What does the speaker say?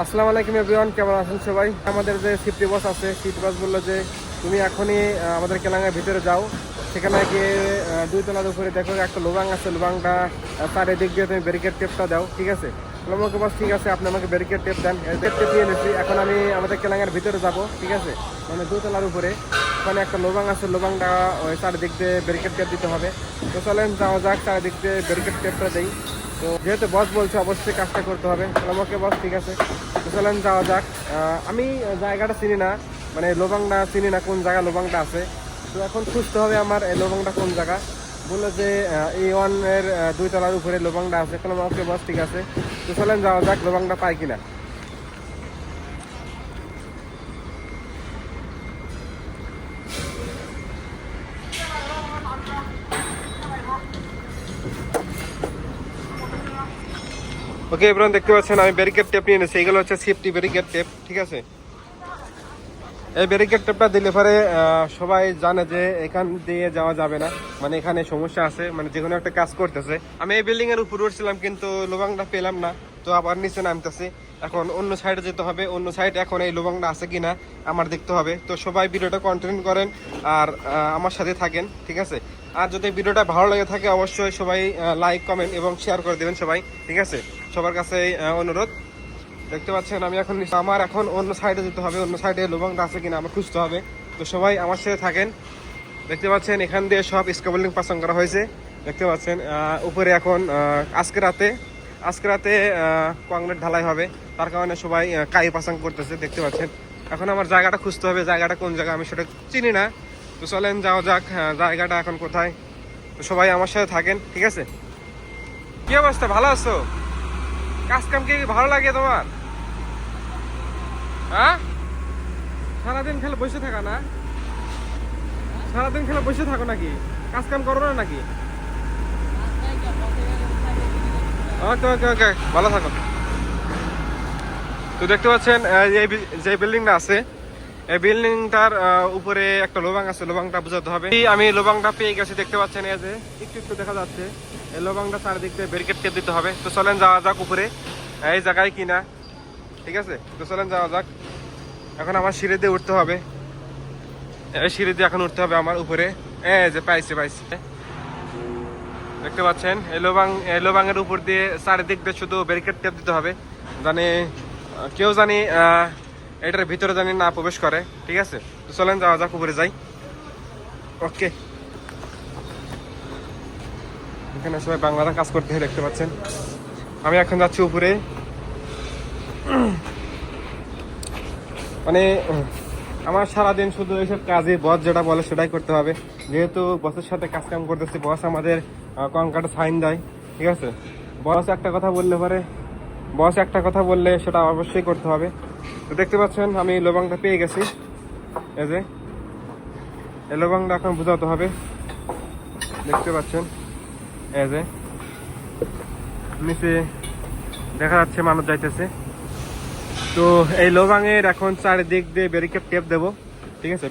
আসসালামু আলাইকুম এভরিওয়ান কেমন আছেন সবাই? আমাদের যে সিফটি বাস আছে সিফটি বাস বলল যে তুমি এখনই আমাদের কেলাঙ্গার ভিতরে যাও। সেখানে গিয়ে আহ, দুই তলার উপরে দেখো একটা লোবাং আছে লোবাংটা চারিদিক দিয়ে তুমি ব্যারিকেড টেপটা দাও ঠিক আছে? ওকে বাস ঠিক আছে আপনি আমাকে ব্যারিকেড টেপ দেন। টেপ টেপ নিয়ে নিচ্ছি এখন আমি আমাদের কেলাঙ্গার ভিতরে যাব ঠিক আছে? মানে দুই তলার উপরে ওখানে একটা লোবাং আছে লোবাংটা ওই চারিদিক দিয়ে ব্যারিকেড টেপ দিতে হবে। তো চলেন যাওয়া যাক চারিদিক দিয়ে ব্যারিকেড টেপটা দেই। তো যেহেতু বস বলছে, অবশ্যই কাজটা করতে হবে। বললাম ওকে বস ঠিক আছে। তো চলেন, যাওয়া যাক। আমি জায়গাটা চিনি না মানে লোবাংটা চিনি না, কোন জায়গা লোবাংটা আছে। তো এখন খুঁজতে হবে আমার, এই লোবাংটা কোন জায়গা। বলল যে এই ওয়ানের দুই তলার উপরে লোবাংটা আছে। বললাম ওকে বস ঠিক আছে। তো চলেন, যাওয়া যাক লোবাংটা পাই কিনা। ওকে এবার দেখতে পাচ্ছেন, আমি ব্যারিকেড টেপ নিয়ে এনেছি। এগুলো হচ্ছে সেফটি ব্যারিকেড টেপ ঠিক আছে? এই ব্যারিকেড টেপটা দিলে পরে সবাই জানে যে এখান দিয়ে যাওয়া যাবে না। মানে এখানে সমস্যা আছে মানে যে কোনো একটা কাজ করতেছে। আমি এই বিল্ডিং এর উপর উঠছিলাম, কিন্তু লোবাংটা পেলাম না। তো আবার নিচে নামতেছে। এখন অন্য সাইডে যেতে হবে। অন্য সাইডে এখন এই লোবাংটা আছে কিনা, আমার দেখতে হবে। তো সবাই ভিডিওটা কন্টিনিউ করেন আর আমার সাথে থাকেন, ঠিক আছে? আর যদি ভিডিওটা ভালো লাগে থাকে, অবশ্যই সবাই লাইক কমেন্ট এবং শেয়ার করে দেবেন সবাই, ঠিক আছে? সবার কাছে অনুরোধ। দেখতে পাচ্ছেন, আমি এখন আমার এখন অন্য সাইডে যেতে হবে। অন্য সাইডে লোবাংটা আছে কিনা, আমার খুঁজতে হবে। তো সবাই আমার সাথে থাকেন। দেখতে পাচ্ছেন, এখান দিয়ে সব স্কেবলিং পাসন করা হয়েছে। দেখতে পাচ্ছেন উপরে এখন আজকে রাতে আজকে রাতে কংক্রিট ঢালাই হবে। তার কারণে সবাই কাই পাসাং করতেছে, দেখতে পাচ্ছেন। এখন আমার জায়গাটা খুঁজতে হবে, জায়গাটা কোন জায়গা আমি সেটা চিনি না। তো চলেন, যাওয়া যাক জায়গাটা এখন কোথায়। তো সবাই আমার সাথে থাকেন, ঠিক আছে? কি অবস্থা? ভালো আছো? কাজ কাম কি ভালো লাগে তোমার? হ্যাঁ? সারাদিন খেলে বসে থাকা না? সারাদিন খেলে বসে থাকো নাকি? কাজ কাম করো না নাকি? ওকে ওকে ওকে, ভালো থাকো। তো দেখতে পাচ্ছেন এই যে বিল্ডিংটা আছে, এই বিল্ডিংটার উপরে একটা লোবাং আছে, লোবাংটা বোঝাতে হবে। আমি লোবাংটা পেয়ে গেছি, দেখতে পাচ্ছেন, এই যে একটু একটু দেখা যাচ্ছে। এই লোবাংটা চারিদিক দিয়ে ব্যারিকেড টেপ দিতে হবে। তো চলেন যাওয়া যাক উপরে, এই জায়গায় কিনা। ঠিক আছে? তো চলেন যাওয়া যাক। এখন আমার সিঁড়ি দিয়ে উঠতে হবে। এই সিঁড়ি দিয়ে এখন উঠতে হবে আমার উপরে। এই যে পাইছে পাইছে। দেখতে পাচ্ছেন, এলোবাং লোবাংয়ের উপর দিয়ে চারিদিক দিয়ে শুধু ব্যারিকেড টেপ দিতে হবে। জানি কেউ জানি এটার ভিতরে জানি না প্রবেশ করে, ঠিক আছে? তো চলেন, যাওয়া যাক, উপরে যাই। ওকে এখানে সবাই বাংলাটা কাজ করতে দেখতে পাচ্ছেন। আমি এখন যাচ্ছি উপরে। মানে আমার সারাদিন শুধু এইসব কাজে বস যেটা বলে সেটাই করতে হবে। যেহেতু বসের সাথে কাজ কাম করতেছি বস আমাদের কঙ্কাটা সাইন দেয়, ঠিক আছে? বস একটা কথা বললে পরে বস একটা কথা বললে সেটা অবশ্যই করতে হবে। তো দেখতে পাচ্ছেন, আমি লোবাংটা পেয়ে গেছি। এই যে, এই লোবাংটা এখন বোঝাতে হবে। দেখতে পাচ্ছেন, এই যে, নিচে দেখা যাচ্ছে মানুষ যাইতেছে। তো এই লোবাংয়ের এখন চারিদিক দিয়ে ব্যারিকেড টেপ দেবো। ঠিক আছে?